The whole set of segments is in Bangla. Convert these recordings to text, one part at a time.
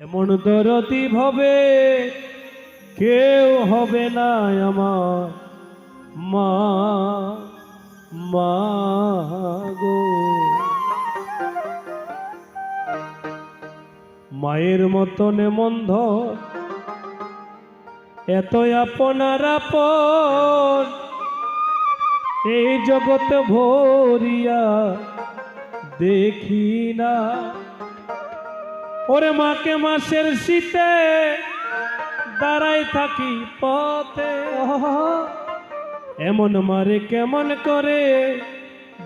এমন দরতি ভবে, কেউ হবে না আমার মা মা গো। মায়ের মতন মন্ধ এত আপনার আপন। এই জগৎ ভরিয়া দেখি না ওরে মাকে মাসের শীতে দাঁড়াই থাকি পথে। এমন মারে কেমন করে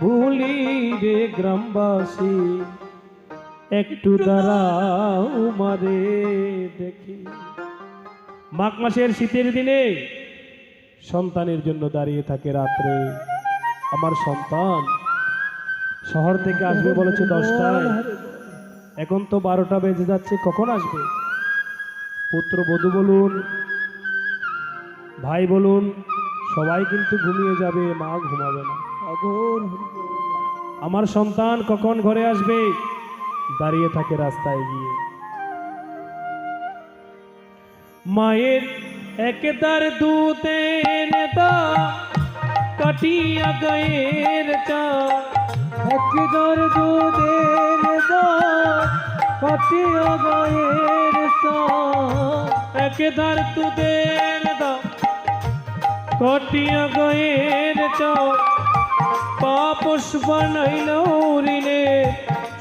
ভুলি রে গ্রামবাসী। একটু দাঁড়াও মারে দেখি। মাঘ মাসের শীতের দিনে সন্তানের জন্য দাঁড়িয়ে থাকে রাত্রে। আমার সন্তান শহর থেকে আসবে বলেছে দশটায়। এখন তো বারোটা বেজে যাচ্ছে কখন আসবে? পুত্র বধূ বলুন ভাই বলুন সবাই কিন্তু ঘুমিয়ে যাবে মা ঘুমাবে না। আমার সন্তান কখন ঘরে আসবে? দাঁড়িয়ে থাকে রাস্তায় গিয়ে। মায়ের একেদার দুধের দা কাটিয়া গায়ের চা। একদর দাঁত কাটিয়া গায়ের সাথ একেদার দুধের দা কাটিয়া গায়ের পাপস বানাইল ঋণে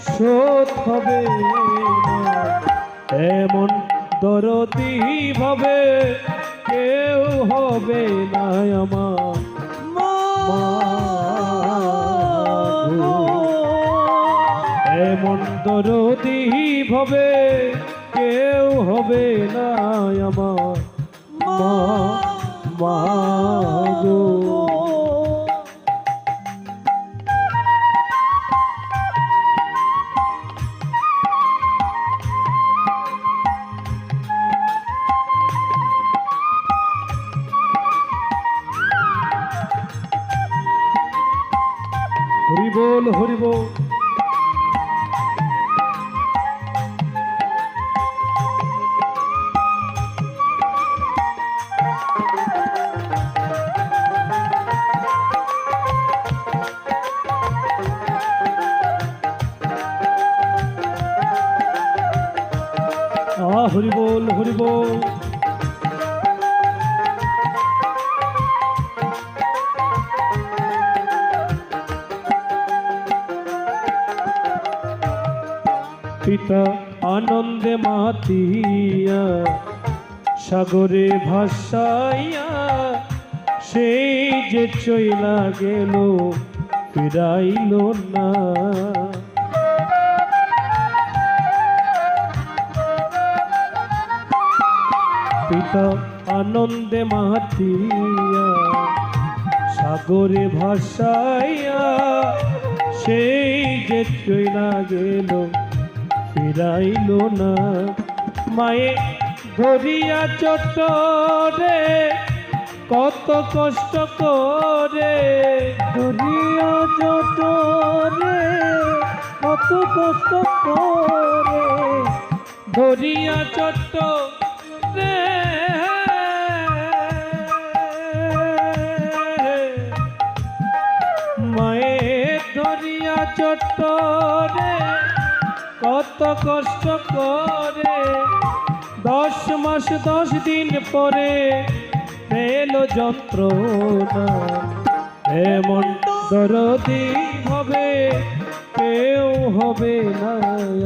শোধ হবে। এমন দরদি ভাবে কেউ হবে না আমার মা। দরদি ভবে কেউ হবে না আমার মা মা গো। হরি বল হরি বল হরি বল। পিতা আনন্দে মাতিয়া, সাগরে ভাসাইয়া সেই যে চইলা গেল, ফিরাইল না। পিতা আনন্দে মাতিয়া। সাগরে ভাসাইয়া সেই যে চইলা গেল, ফিরাইল না। মায়ে ধরিয়া চট রে কত কষ্ট করে। ধরিয়া যত রে কত কষ্ট করে। ধরিয়া চট রে কত কষ্ট করে দশ মাস, দশ দিন পরে পেল যন্ত্রণা এমন দরদি হবে, কেউ হবে না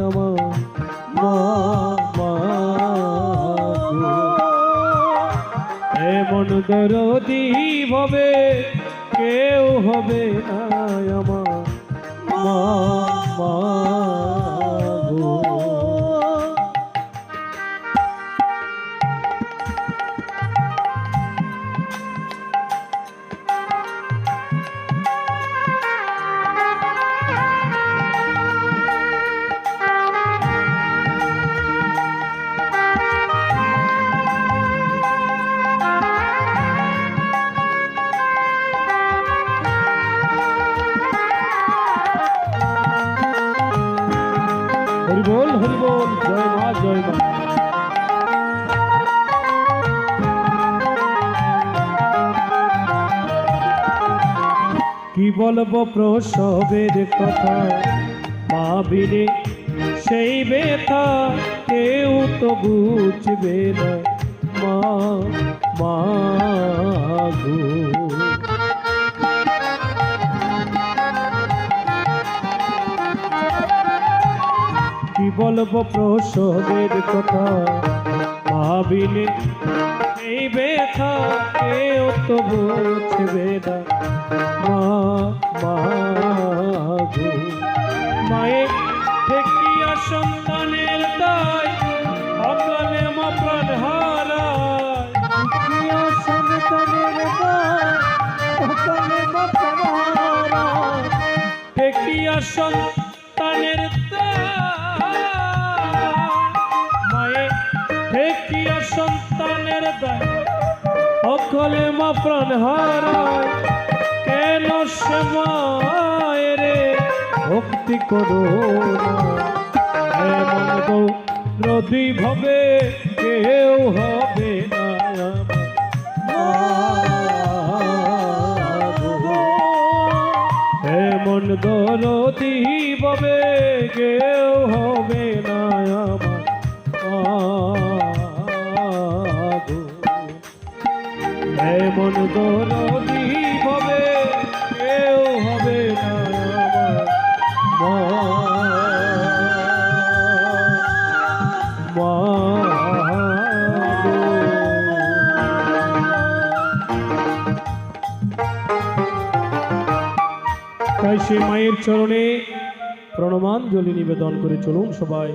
আমার মা। এমন দরদি হবে, কেউ হবে না আমার মা মা বলব প্রসবের কথা। ভাবিলে সেই ব্যথা, কেউ তো বুঝবে না। মা মা গো। কি বলব প্রসবের কথা? ভাবিলে এই ব্যথা, কেউ তো বুঝবে না। মা মা গো। মায়ের দেখিয়া সন্তানের দায় অকালে মা প্রাণ হারায়। প্রিয় সন্তানের সন্তানের মায়ের দেখিয়া সন্তানের দায় অকলে মা প্রাণ হারায়। মায়েরে ভক্তি করো এমন গো নদী ভবে, কেউ হবে না। এমন দরদি ববে কেউ হবে না আমার। এমন দরদি ববে তাই সে মায়ের চরণে প্রণমাঞ্জলি নিবেদন করে চলুন সবাই।